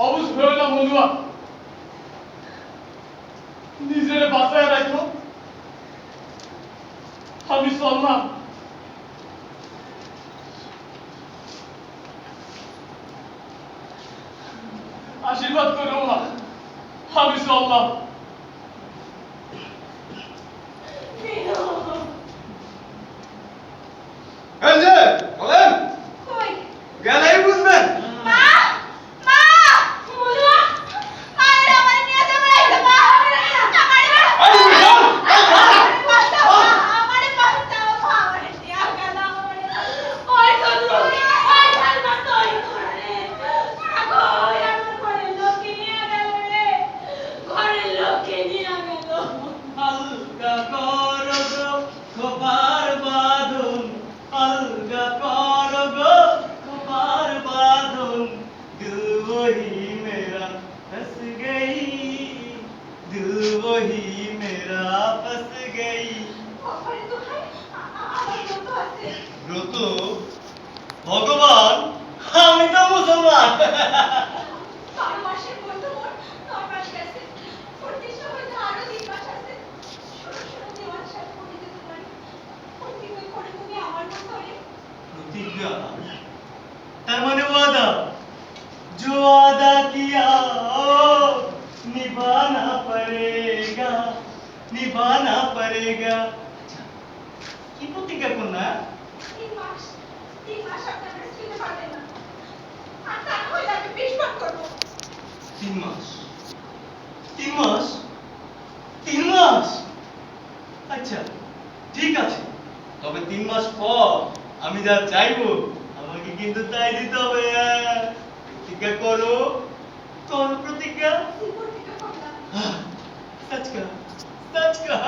অবুঝ হয়ে না মনুয়া নিজের বাঁচায় রাখো আমি চললাম আশীর্বাদ করো মা আমি চললাম वही मेरा फंस गई ওখানে তো খাই আমার লোক আছে ব্রত ভগবান আমি তো মুসলমান বারো মাসের মধ্যে মোট নয় মাস গেছে পঁচিশ হয়তো আরো তিন মাস আছে ষোলো ষোলো দেওয়ার সাথে করে দিতে পারি প্রতিজ্ঞা করে তুমি আমার মতো হয়ে प्रतिज्ञा তার মানে ওয়াদা जो वादा किया ओ निभाना पड़ेगा निभाना पड़ेगा আচ্ছা কি প্রতিজ্ঞা করনা তিন মাস তিন মাস আপনারা ছেলে পাবেন না আর তা না হলে আমি বিস্ফোরণ করবো তিন মাস তিন মাস তিন মাস আচ্ছা ঠিক আছে তবে তিন মাস পর আমি যা চাইবো আমাকে কিন্তু তাই দিতে হবে হ্যাঁ। প্রতিজ্ঞা করো করো প্রতিজ্ঞা